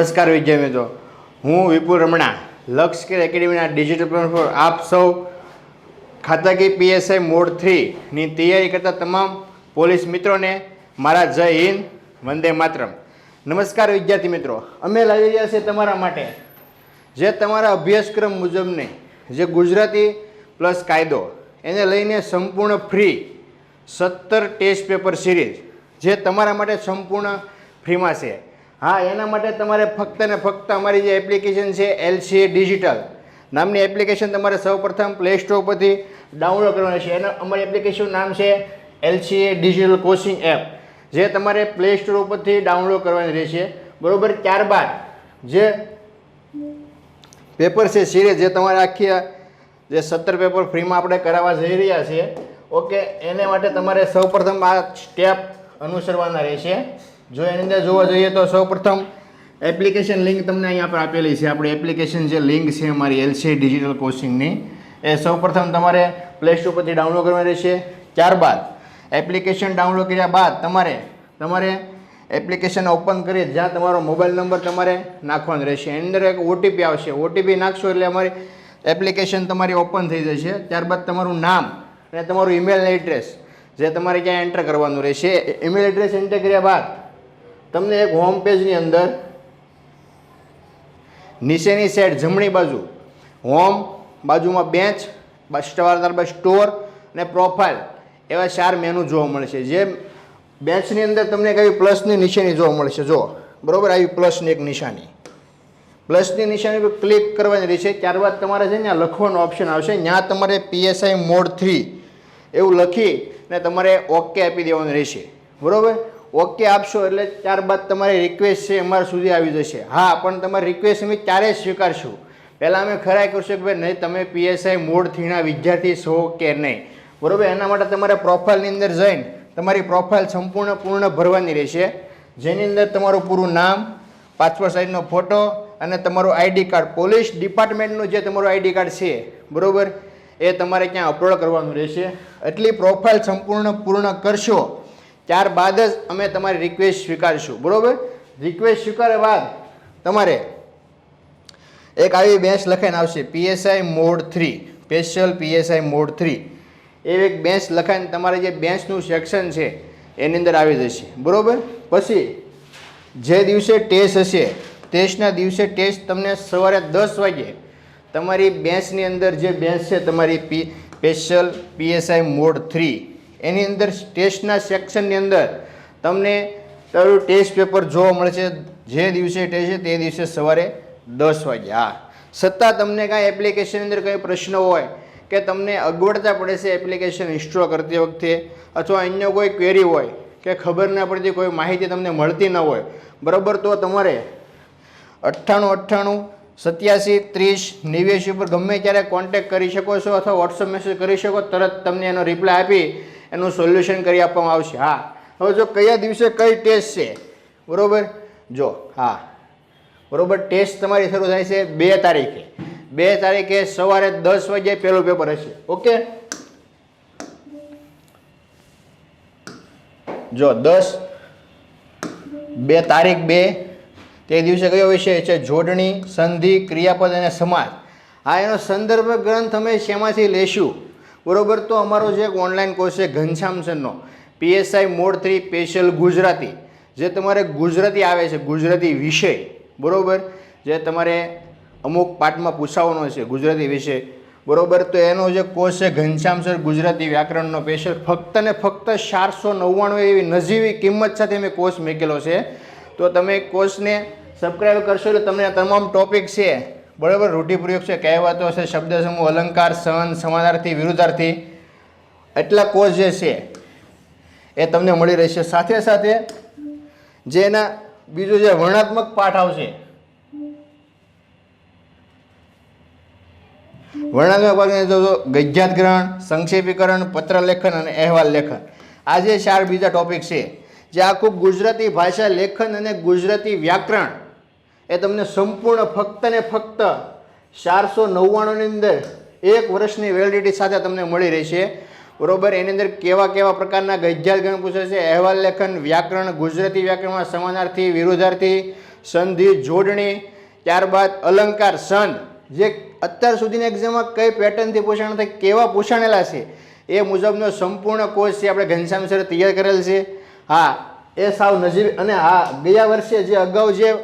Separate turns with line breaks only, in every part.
નમસ્કાર વિદ્યા મિત્રો. હું વિપુલ રમણા, લક્ષ સ્કિલ એકેડેમીના ડિજિટલ પ્લેટફોર્મ આપ સૌ ખાતાકી પીએસઆઈ મોડ થ્રીની તૈયારી કરતા તમામ પોલીસ મિત્રોને મારા જય હિન્દ, વંદે માતરમ. નમસ્કાર વિદ્યાર્થી મિત્રો, અમે લાવી રહ્યા છીએ તમારા માટે જે તમારા અભ્યાસક્રમ મુજબને જે ગુજરાતી પ્લસ કાયદો, એને લઈને સંપૂર્ણ ફ્રી સત્તર ટેસ્ટ પેપર સિરીઝ જે તમારા માટે સંપૂર્ણ ફ્રીમાં છે. હા, એના માટે તમારે ફક્ત ને ફક્ત અમારી જે એપ્લિકેશન છે એલસીએ ડિજિટલ નામની એપ્લિકેશન તમારે સૌપ્રથમ પ્લે સ્ટોર પરથી ડાઉનલોડ કરવાની છે. એના, અમારી એપ્લિકેશનનું નામ છે એલસીએ ડિજિટલ કોચિંગ એપ જે તમારે પ્લે સ્ટોર ઉપરથી ડાઉનલોડ કરવાની રહેશે. બરાબર, ત્યારબાદ જે પેપર છે સિરીઝ જે તમારે આખી જે સત્તર પેપર ફ્રીમાં આપણે કરાવવા જઈ રહ્યા છીએ ઓકે એને માટે તમારે સૌપ્રથમ આ સ્ટેપ અનુસરવાના રહેશે. જો એની અંદર જોવા જઈએ તો સૌપ્રથમ એપ્લિકેશન લિંક તમને અહીંયા પર આપેલી છે. આપણી એપ્લિકેશન જે લિંક છે અમારી એલસી ડિજિટલ કોચિંગની એ સૌપ્રથમ તમારે પ્લે સ્ટોર પરથી ડાઉનલોડ કરવાની રહેશે. ત્યારબાદ એપ્લિકેશન ડાઉનલોડ કર્યા બાદ તમારે તમારે એપ્લિકેશન ઓપન કરી જ્યાં તમારો મોબાઈલ નંબર તમારે નાખવાનો રહેશે. એની અંદર એક ઓટીપી આવશે. ઓટીપી નાખશો એટલે અમારી એપ્લિકેશન તમારી ઓપન થઈ જશે. ત્યારબાદ તમારું નામ અને તમારું ઈમેલ એડ્રેસ જે તમારે ક્યાં એન્ટર કરવાનું રહેશે. ઈમેલ એડ્રેસ એન્ટર કર્યા બાદ તમને એક હોમ પેજની અંદર નીચેની સાઈડ જમણી બાજુ હોમ બાજુમાં બેન્ચ ત્યારબાદ સ્ટોર અને પ્રોફાઇલ એવા ચાર મેનુ જોવા મળશે. જે બેન્ચની અંદર તમને કઈ પ્લસની નિશાની જોવા મળશે. જો બરોબર? આવી પ્લસની એક નિશાની. પ્લસની નિશાની પર ક્લિક કરવાની રહેશે ત્યારબાદ તમારે છે ને લખવાનો ઓપ્શન આવશે. ત્યાં તમારે પીએસઆઈ મોડ થ્રી એવું લખી ને તમારે ઓકે આપી દેવાનું રહેશે બરોબર? ઓકે આપશો એટલે ત્યારબાદ તમારી રિક્વેસ્ટ છે અમારા સુધી આવી જશે. હા, પણ તમારી રિક્વેસ્ટ અમે ક્યારેય સ્વીકારશું. પહેલાં અમે ખરાય કરશું કે ભાઈ નહીં, તમે પીએસઆઈ મોડ વિદ્યાર્થી છો કે નહીં? બરાબર? એના માટે તમારે પ્રોફાઇલની અંદર જઈને તમારી પ્રોફાઇલ સંપૂર્ણ પૂર્ણ ભરવાની રહેશે. જેની અંદર તમારું પૂરું નામ પાસપોર્ટ સાઇઝનો ફોટો અને તમારું આઈડી કાર્ડ પોલીસ ડિપાર્ટમેન્ટનું જે તમારું આઈડી કાર્ડ છે, બરોબર? એ તમારે ક્યાં અપલોડ કરવાનું રહેશે. એટલી પ્રોફાઇલ સંપૂર્ણ પૂર્ણ કરશો ત્યારબાદ જ અમે તમારી રિક્વેસ્ટ સ્વીકારીશું. બરાબર? રિક્વેસ્ટ સ્વીકાર્યા બાદ તમારે એક આવી બેન્ચ લખાઈને આવશે. PSI mode three special PSI mode three એવી એક બેન્ચ લખાઈને તમારે જે બેન્ચનું સેક્શન છે, એની અંદર આવી જશે. બરાબર? પછી જે દિવસે ટેસ્ટ હશે ટેસ્ટના દિવસે ટેસ્ટ તમને સવારે દસ વાગે તમારી બેન્ચની અંદર જે બેન્ચ છે, તમારી P special PSI mode three એની અંદર ટેસ્ટના સેક્શનની અંદર તમને તારું ટેસ્ટ પેપર જોવા મળશે. જે દિવસે ટેસ્ટ છે તે દિવસે સવારે દસ વાગે. હા. છતાં તમને કાંઈ એપ્લિકેશન અંદર કંઈ પ્રશ્ન હોય કે તમને અગવડતા પડે છે એપ્લિકેશન ઇન્સ્ટોલ કરતી વખતે અથવા અન્ય કોઈ ક્વેરી હોય કે ખબર ના પડતી, કોઈ માહિતી તમને મળતી ન હોય, બરાબર? તો તમારે અઠ્ઠાણું અઠ્ઠાણું સત્યાસી ત્રીસ નેવ્યાસી ઉપર ગમે ત્યારે કોન્ટેક કરી શકો છો અથવા વોટ્સઅપ મેસેજ કરી શકો તરત તમને એનો રિપ્લાય આપી એનું સોલ્યુશન કરી આપવામાં આવશે. હા. હવે જો કયા દિવસે કઈ ટેસ્ટ છે? બરાબર? જો, હા. બરાબર? ટેસ્ટ તમારી શરૂ થાય છે બે તારીખે. બે તારીખે સવારે દસ વાગે પહેલું પેપર હશે. ઓકે જો, દસ, બે તારીખ બે, તે દિવસે કયો વિષય છે? જોડણી, સંધિ, ક્રિયાપદ અને સમાજ. આ એનો સંદર્ભ ગ્રંથ અમે શેમાંથી લેશું? બરોબર? તો અમારો જે એક ઓનલાઈન કોર્સ છે, Ghanshyam PSI mode three special Gujarati. જે તમારે ગુજરાતી આવે છે, ગુજરાતી વિષય. બરોબર? જે તમારે અમુક પાઠમાં પૂછાવાનો છે, ગુજરાતી વિષય. બરોબર? તો એનો જે કોર્સ છે, ઘનશ્યામ સર ગુજરાતી વ્યાકરણનો સ્પેશિયલ ફક્ત ને ફક્ત ચારસો નવ્વાણું એવી નજીવી કિંમત સાથે મેં કોર્સ મૂકેલો છે. તો તમે કોર્સને સબસ્ક્રાઈબ કરશો એટલે તમને તમામ ટોપિક છે. બરાબર, રૂઢિપ્રયોગ છે કહેવાતો હશે, શબ્દ સમૂહ અલંકાર, સહન, સમાનાર્થી, વિરુદ્ધાર્થી, એટલા કોર્સ જે છે, એ તમને મળી રહેશે. સાથે સાથે જે એના બીજું જે વર્ણાત્મક પાઠ આવશે વર્ણાત્મક પાઠ જો ગદ્યાત ગ્રહણ, સંક્ષેપીકરણ પત્ર લેખન અને અહેવાલ લેખન. આ જે ચાર બીજા ટોપિક છે, જે આખું ગુજરાતી ભાષા લેખન અને ગુજરાતી વ્યાકરણ એ તમને સંપૂર્ણ ફક્ત ને ફક્ત ચારસો નવ્વાણુંની અંદર એક વર્ષની વેલિડિટી સાથે તમને મળી રહેશે. બરોબર? એની અંદર કેવા કેવા પ્રકારના ગદ્યાત ગણ પૂછે છે? અહેવાલ લેખન, વ્યાકરણ, ગુજરાતી વ્યાકરણમાં સમાનાર્થી વિરોધાર્થી સંધિ, જોડણી, ત્યારબાદ અલંકાર સંત જે અત્યાર સુધીની એક્ઝામમાં કઈ પેટર્નથી પૂછાણ થાય, કેવા પૂછાણેલા છે? એ મુજબનો સંપૂર્ણ કોર્સ છે આપણે ઘનશ્યામ સરે તૈયાર કરેલ છે. હા, એ સાવ નજીક અને હા ગયા વર્ષે જે અગાઉ જે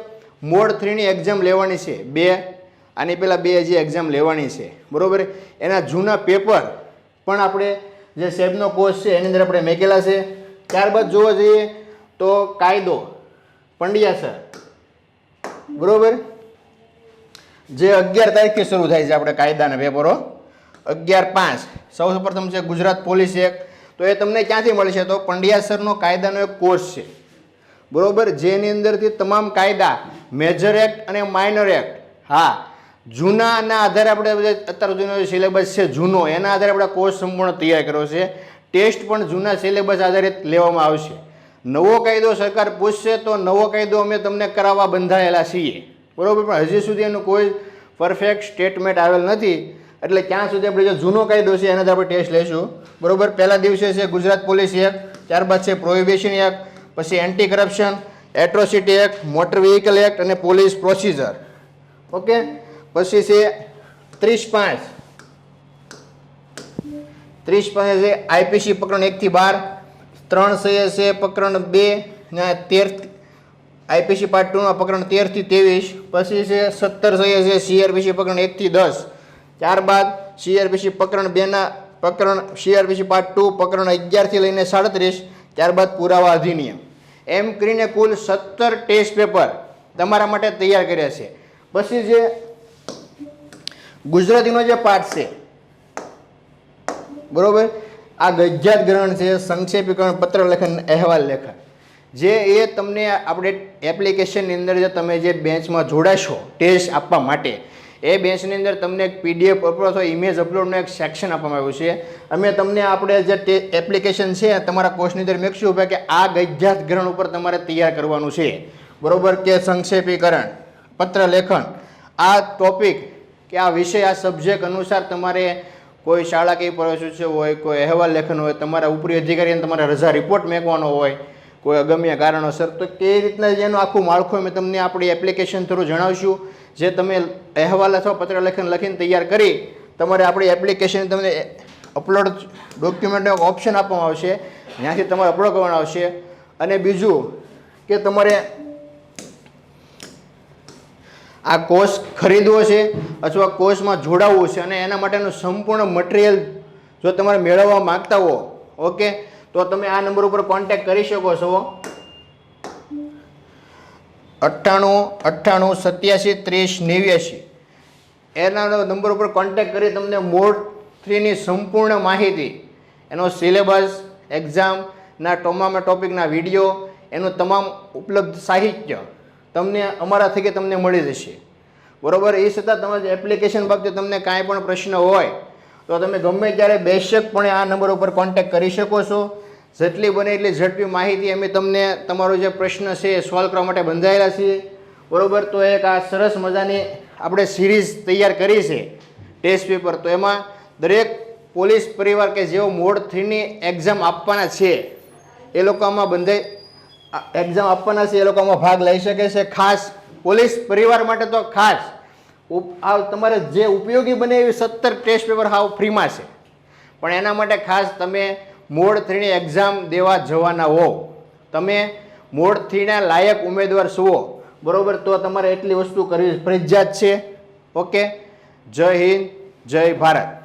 મોડ થ્રીની એક્ઝામ લેવાની છે, બે. આની પહેલાં બે હજી એક્ઝામ લેવાની છે. બરાબર? એના જૂના પેપર પણ આપણે જે સેબનો કોર્સ છે, એની અંદર આપણે મેકેલા છે. ત્યારબાદ જોવા જઈએ તો કાયદો, પંડ્યા સર બરાબર? જે અગિયાર તારીખથી શરૂ થાય છે આપણે કાયદાના પેપરો અગિયાર પાંચ. સૌ પ્રથમ છે ગુજરાત પોલીસ એક્ટ તો એ તમને ક્યાંથી મળશે તો પંડ્યા સરનો કાયદાનો એક કોર્સ છે. બરાબર? જેની અંદરથી તમામ કાયદા મેજર એક્ટ અને માઇનર એક્ટ હા. જૂનાના આધારે આપણે અત્યાર સુધીનો જે સિલેબસ છે જૂનો, એના આધારે આપણે કોર્સ સંપૂર્ણ તૈયાર કર્યો છે. ટેસ્ટ પણ જૂના સિલેબસ આધારિત લેવામાં આવશે. નવો કાયદો સરકાર પૂછશે તો નવો કાયદો અમે તમને કરાવવા બંધાયેલા છીએ. બરાબર? પણ હજી સુધી એનું કોઈ પરફેક્ટ સ્ટેટમેન્ટ આવેલ નથી. એટલે ક્યાં સુધી આપણે જે જૂનો કાયદો છે એના આપણે ટેસ્ટ લઈશું બરોબર? પહેલા દિવસે છે ગુજરાત પોલીસ એક્ટ ત્યારબાદ છે પ્રોહિબિશન એક્ટ પછી anti corruption atrocity act motor vehicle act અને પોલીસ પ્રોસિજર ઓકે પછી છે ત્રીસ પાંચ. ત્રીસ પાંચ છે આઈપીસી પ્રકરણ એકથી બાર. ત્રણ છે છે પ્રકરણ બે ને તેર આઈપીસી પાર્ટ ટુના પ્રકરણ તેરથી ત્રેવીસ. પછી છે સત્તર છે છે સીઆરપીસી પ્રકરણ એકથી દસ. ત્યારબાદ સીઆરપીસી પ્રકરણ બેના પ્રકરણ સીઆરપીસી પાર્ટ ટુ પ્રકરણ અગિયારથી લઈને સાડત્રીસ. ત્યારબાદ પુરાવા અધિનિયમ. એમ કરીને કુલ સત્તર ટેસ્ટ પેપર તમારા માટે તૈયાર કર્યા છે. પછી જે ગુજરાતીનો જે પાઠ છે, બરોબર? આ ગજ્જાત ગ્રહણ છે, સંક્ષેપીકરણ, પત્ર લેખન, અહેવાલ લેખન. જે એ તમને આપણે એપ્લિકેશનની અંદર જે તમે જે બેન્ચમાં જોડાશો ટેસ્ટ આપવા માટે એ બેન્ચની અંદર તમને એક પીડીએફ અપલોડ અથવા ઇમેજ અપલોડનું એક સેક્શન આપવામાં આવ્યું છે. અમે તમને આપણે જે એપ્લિકેશન છે, તમારા કોર્સની અંદર મેકશું કે આ ગજ્જાત ગ્રહણ ઉપર તમારે તૈયાર કરવાનું છે. બરોબર કે સંક્ષેપીકરણ, પત્ર લેખન, આ ટોપિક કે આ વિષય, આ સબ્જેક્ટ અનુસાર તમારે કોઈ શાળા શાળાકીય પ્રવેશ હોય, કોઈ અહેવાલ લેખન હોય, તમારા ઉપરી અધિકારીને તમારે રજા રિપોર્ટ મેકવાનો હોય કોઈ અગમ્ય કારણોસર, તો કે રીતના જેનું આખું માળખું અમે તમને આપણી એપ્લિકેશન થ્રુ જણાવશું. જે તમે અહેવાલ અથવા પત્ર લેખન લખીને તૈયાર કરી, તમારે આપણી એપ્લિકેશન તમને અપલોડ ડોક્યુમેન્ટનો ઓપ્શન આપવામાં આવશે. ત્યાંથી તમારે અપલોડ કરવાનું આવશે. અને બીજું કે તમારે આ કોર્સ ખરીદવો છે અથવા કોર્સમાં જોડાવવું છે અને એના માટેનું સંપૂર્ણ મટીરિયલ જો તમારે મેળવવા માગતા હો ઓકે તો તમે આ નંબર ઉપર કોન્ટેક કરી શકો છો. અઠ્ઠાણું અઠ્ઠાણું, સત્યાસી, ત્રીસ, નેવ્યાસી. એના નંબર ઉપર કોન્ટેક કરી તમને મોડ થ્રીની સંપૂર્ણ માહિતી, એનો સિલેબસ એક્ઝામના ટોમામાં ટોપિકના વીડિયો એનું તમામ ઉપલબ્ધ સાહિત્ય તમને અમારા થકી તમને મળી જશે. બરાબર? એ છતાં તમારી એપ્લિકેશન બાબતે તમને કાંઈ પણ પ્રશ્ન હોય તો તમે ગમે ત્યારે બેશકપણે આ નંબર ઉપર કોન્ટેક્ટ કરી શકો છો. જેટલી બને એટલી ઝડપી માહિતી અમે તમને તમારો જે પ્રશ્ન છે એ સોલ્વ કરવા માટે બંધાયેલા છીએ. બરાબર? તો એક આ સરસ મજાની આપણે સિરીઝ તૈયાર કરી છે ટેસ્ટ પેપર તો એમાં દરેક પોલીસ પરિવાર કે જેઓ મોડ થ્રીની એક્ઝામ આપવાના છે, એ લોકો આમાં બંધાઈ એક્ઝામ આપવાના છે, એ લોકો આમાં ભાગ લઈ શકે છે. ખાસ પોલીસ પરિવાર માટે તો ખાસ. આ તમારે જે ઉપયોગી બને એવી સત્તર ટેસ્ટ પેપર હાવ ફ્રીમાં છે. પણ એના માટે ખાસ તમે મોડ થ્રીની એક્ઝામ દેવા જવાના હો તમે મોડ થ્રીના લાયક ઉમેદવાર છો બરાબર? તો તમારે એટલી વસ્તુ કરવી ફરજિયાત છે. ઓકે? જય હિન્દ, જય ભારત.